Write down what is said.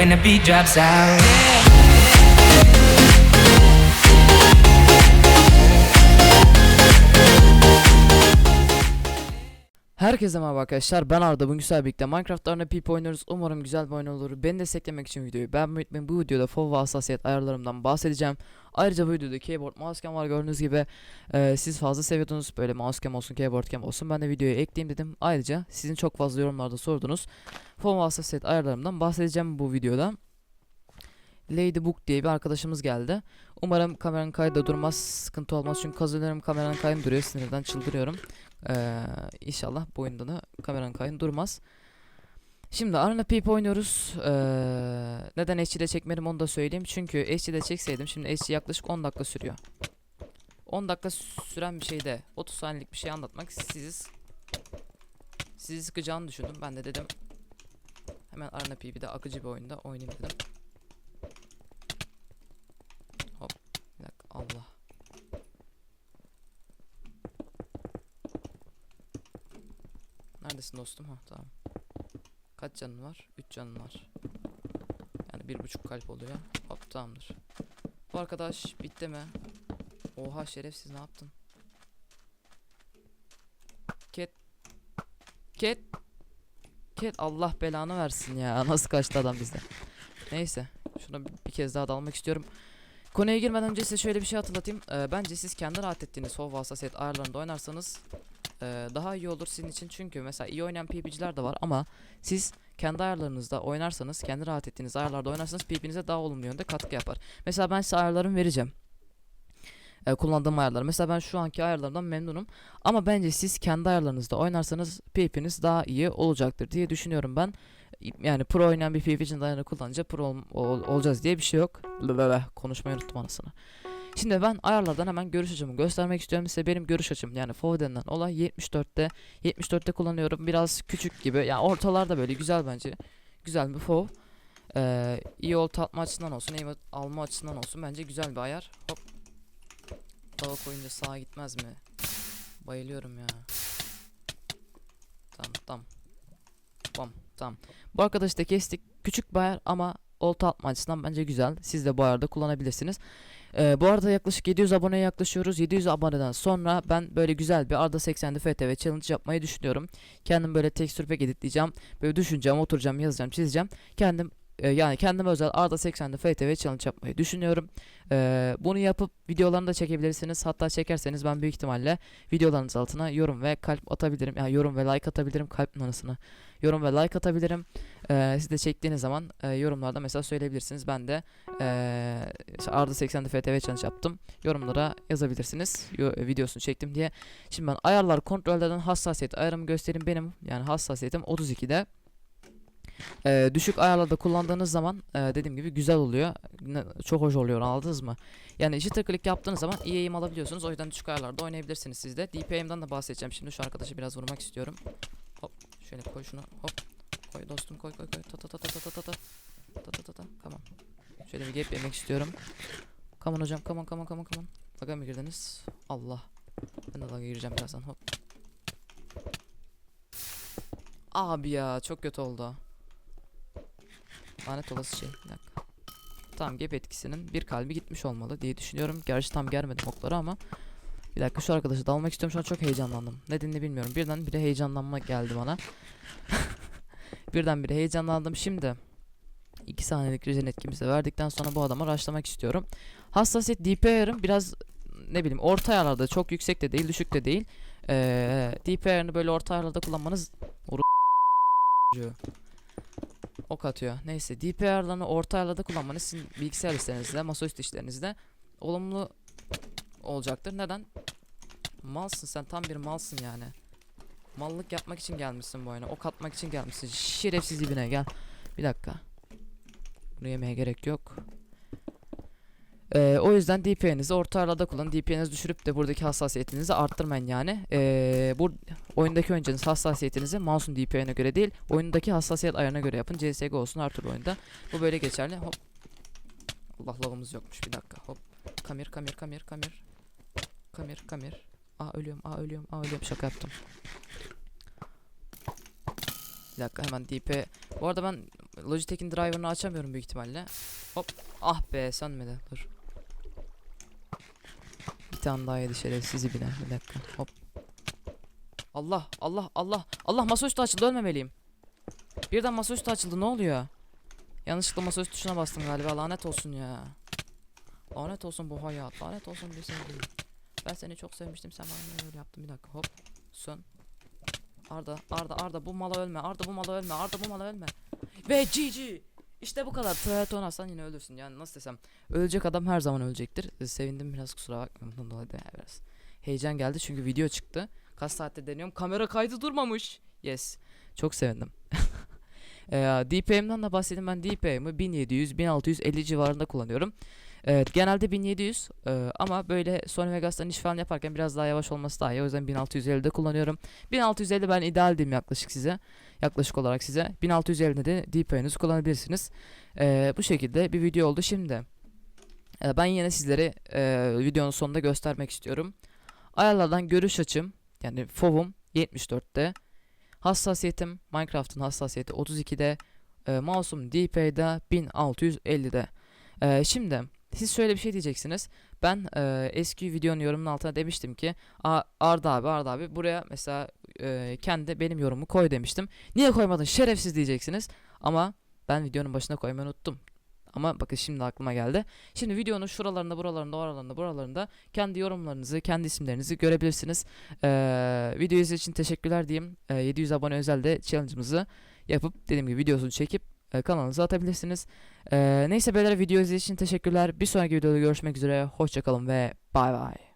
when the beat drops out. Herkese merhaba arkadaşlar. Ben Arda. Bugün güzel birlikte Minecraft Peep oynuyoruz umarım güzel bir oyun olur. Beni desteklemek için videoyu beğenmeyi bu videoda FOV ve hassasiyet ayarlarımdan bahsedeceğim. Ayrıca bu videoda keyboard mousecam var gördüğünüz gibi. Ee, siz fazla seviyordunuz. Böyle mousecam olsun keyboard cam olsun. Ben de videoya ekleyeyim dedim. Ayrıca sizin çok fazla yorumlarda sordunuz. FOV ve hassasiyet ayarlarımdan bahsedeceğim bu videoda. Ladybook diye bir arkadaşımız geldi. Umarım kameranın kaydı durmaz. Sıkıntı olmaz. Çünkü kazanıyorum. Kameranın kaydı duruyor. Sinirden çıldırıyorum ee, inşallah bu oyunda da kameranın kayın durmaz. Şimdi Arena Peep oynuyoruz. Ee, neden HD'de çekmedim onu da söyleyeyim. Çünkü HD'de çekseydim şimdi HD yaklaşık 10 dakika sürüyor. 10 dakika süren bir şeyde 30 saniyelik bir şey anlatmak sizi sizi sıkacağını düşündüm. Ben de dedim hemen Arena Peep'i de akıcı bir oyunda oynayayım dedim. Hop bir dakika Allah. Neredesin dostum? Ha tamam. Kaç canın var? 3 canın var. Yani bir buçuk kalp oluyor. Hop tamamdır. Bu arkadaş bitti mi? Oha şerefsiz ne yaptın? Ket. Ket. Ket Allah belanı versin ya. Nasıl kaçtı adam bizden. Neyse. Şuna bir, kez daha dalmak istiyorum. Konuya girmeden önce size şöyle bir şey hatırlatayım. Ee, bence siz kendi rahat ettiğiniz Hova hassasiyet ayarlarında oynarsanız e, daha iyi olur sizin için. Çünkü mesela iyi oynayan PvP'ciler de var ama siz kendi ayarlarınızda oynarsanız, kendi rahat ettiğiniz ayarlarda oynarsanız PvP'nize daha olumlu yönde katkı yapar. Mesela ben size ayarlarımı vereceğim. E, kullandığım ayarlar. Mesela ben şu anki ayarlarımdan memnunum. Ama bence siz kendi ayarlarınızda oynarsanız PvP'niz daha iyi olacaktır diye düşünüyorum ben. Yani pro oynayan bir PvP'cinin ayarını kullanınca pro ol- ol- olacağız diye bir şey yok. Blablabla, Konuşmayı unuttum anasını. Şimdi ben ayarlardan hemen görüş açımı göstermek istiyorum. Size benim görüş açım yani FOV denilen olay 74'te 74'te kullanıyorum. Biraz küçük gibi. Yani ortalarda böyle güzel bence. Güzel bir FOV. Ee, iyi olta atma açısından olsun, iyi alma açısından olsun bence güzel bir ayar. Hop. Dava koyunca sağa gitmez mi? Bayılıyorum ya. Tamam tamam. Bam tamam. Bu arkadaşı da kestik. Küçük bir ayar ama olta atma açısından bence güzel. Siz de bu ayarda kullanabilirsiniz. Ee, bu arada yaklaşık 700 aboneye yaklaşıyoruz. 700 aboneden sonra ben böyle güzel bir Arda 80'li FTV challenge yapmayı düşünüyorum. Kendim böyle tekstür pack editleyeceğim. Böyle düşüneceğim, oturacağım, yazacağım, çizeceğim. Kendim e, yani kendime özel Arda 80'li FTV challenge yapmayı düşünüyorum. Ee, bunu yapıp videolarını da çekebilirsiniz. Hatta çekerseniz ben büyük ihtimalle videolarınız altına yorum ve kalp atabilirim. Yani yorum ve like atabilirim kalp anasını. Yorum ve like atabilirim. Ee, siz de çektiğiniz zaman e, yorumlarda mesela söyleyebilirsiniz. Ben de işte Arda 80'de FTV challenge yaptım. Yorumlara yazabilirsiniz. Yo- videosunu çektim diye. Şimdi ben ayarlar kontrollerden hassasiyet ayarımı göstereyim. Benim yani hassasiyetim 32'de. Ee, düşük ayarlarda kullandığınız zaman e, dediğim gibi güzel oluyor. Ne- Çok hoş oluyor anladınız mı? Yani jitter click yaptığınız zaman iyi aim alabiliyorsunuz. O yüzden düşük ayarlarda oynayabilirsiniz siz de. DPI'mden de bahsedeceğim. Şimdi şu arkadaşı biraz vurmak istiyorum. Hop şöyle koy şunu. Hop koy dostum koy koy koy. Ta ta ta ta ta ta ta ta. Ta ta ta ta. Tamam. Şöyle bir gap yemek istiyorum. Come on hocam come on come on come on come on. Laga mı girdiniz? Allah. Ben de laga gireceğim birazdan hop. Abi ya çok kötü oldu. Lanet olası şey. Bir dakika. Tamam gap etkisinin bir kalbi gitmiş olmalı diye düşünüyorum. Gerçi tam germedim okları ama. Bir dakika şu arkadaşı da almak istiyorum. Şu an çok heyecanlandım. Nedenini bilmiyorum. Birden bire heyecanlanma geldi bana. Birden bire heyecanlandım. Şimdi 2 saniyelik regen etkimizi verdikten sonra bu adama rushlamak istiyorum. Hassasiyet DP ayarım biraz ne bileyim orta ayarlarda çok yüksek de değil düşük de değil. Ee, DP ayarını böyle orta ayarlarda kullanmanız ok atıyor. Neyse DP ayarlarını orta ayarlarda kullanmanız sizin bilgisayar işlerinizde, masaüstü işlerinizde olumlu olacaktır. Neden? Malsın sen tam bir malsın yani. Mallık yapmak için gelmişsin bu oyuna. Ok atmak için gelmişsin. Şerefsiz dibine gel. Bir dakika. Bunu yemeye gerek yok. Ee, o yüzden DPI'nizi orta ayarlarda kullanın. DPI'nizi düşürüp de buradaki hassasiyetinizi arttırmayın yani. Ee, bu oyundaki oyuncunuz hassasiyetinizi mouse'un DPI'ne göre değil, oyundaki hassasiyet ayarına göre yapın. CSGO olsun her oyunda. Bu böyle geçerli. Hop. Allah lavımız yokmuş. Bir dakika. Hop. Kamir, kamir, kamir, kamir. Kamir, kamir. Aa ölüyorum, aa ölüyorum, aa ölüyorum. Şaka yaptım. Bir dakika hemen DP. Bu arada ben Logitech'in driver'ını açamıyorum büyük ihtimalle. Hop. Ah be sönmedi. Dur. Bir tane daha yedi şerefsiz bile. Bir dakika. Hop. Allah Allah Allah. Allah masaüstü açıldı ölmemeliyim. Birden masaüstü açıldı ne oluyor? Yanlışlıkla masaüstü tuşuna bastım galiba lanet olsun ya. Lanet olsun bu hayat. Lanet olsun bir sevgilim. Ben seni çok sevmiştim sen bana niye öyle yaptın bir dakika hop. Sön. Arda Arda Arda bu mala ölme. Arda bu mala ölme. Arda bu mala ölme. Ve GG. İşte bu kadar. Triaton aslan yine ölürsün. Yani nasıl desem. Ölecek adam her zaman ölecektir. Ee, Sevindim biraz kusura bakmayın. Bundan dolayı da biraz heyecan geldi çünkü video çıktı. Kaç saatte deniyorum. Kamera kaydı durmamış. Yes. Çok sevindim. Ee, DPI'mden de bahsedeyim. Ben DPI'mi 1700 1650 civarında kullanıyorum. Evet, genelde 1700 e, ama böyle Sony Vegas'tan iş falan yaparken biraz daha yavaş olması daha iyi. O yüzden 1650'de kullanıyorum. 1650 ben ideal diyeyim yaklaşık size. Yaklaşık olarak size. 1650'de de DPI'nizi kullanabilirsiniz. E, bu şekilde bir video oldu şimdi. e, ben yine sizlere e, videonun sonunda göstermek istiyorum. Ayarlardan görüş açım yani FOV'um 74'te. Hassasiyetim Minecraft'ın hassasiyeti 32'de. E, mouse'um DPI'de 1650'de. E, şimdi siz şöyle bir şey diyeceksiniz. Ben e, eski videonun yorumunun altına demiştim ki "A- Arda abi Arda abi buraya mesela e, kendi benim yorumumu koy demiştim. Niye koymadın şerefsiz diyeceksiniz. Ama ben videonun başına koymayı unuttum. Ama bakın şimdi aklıma geldi. Şimdi videonun şuralarında, buralarında, oralarında, buralarında kendi yorumlarınızı, kendi isimlerinizi görebilirsiniz. Ee, video için teşekkürler diyeyim. Ee, 700 abone özelde challenge'ımızı yapıp dediğim gibi videosunu çekip e, kanalınıza atabilirsiniz. Ee, neyse beyler video izlediğiniz için teşekkürler. Bir sonraki videoda görüşmek üzere. Hoşçakalın ve bay bay.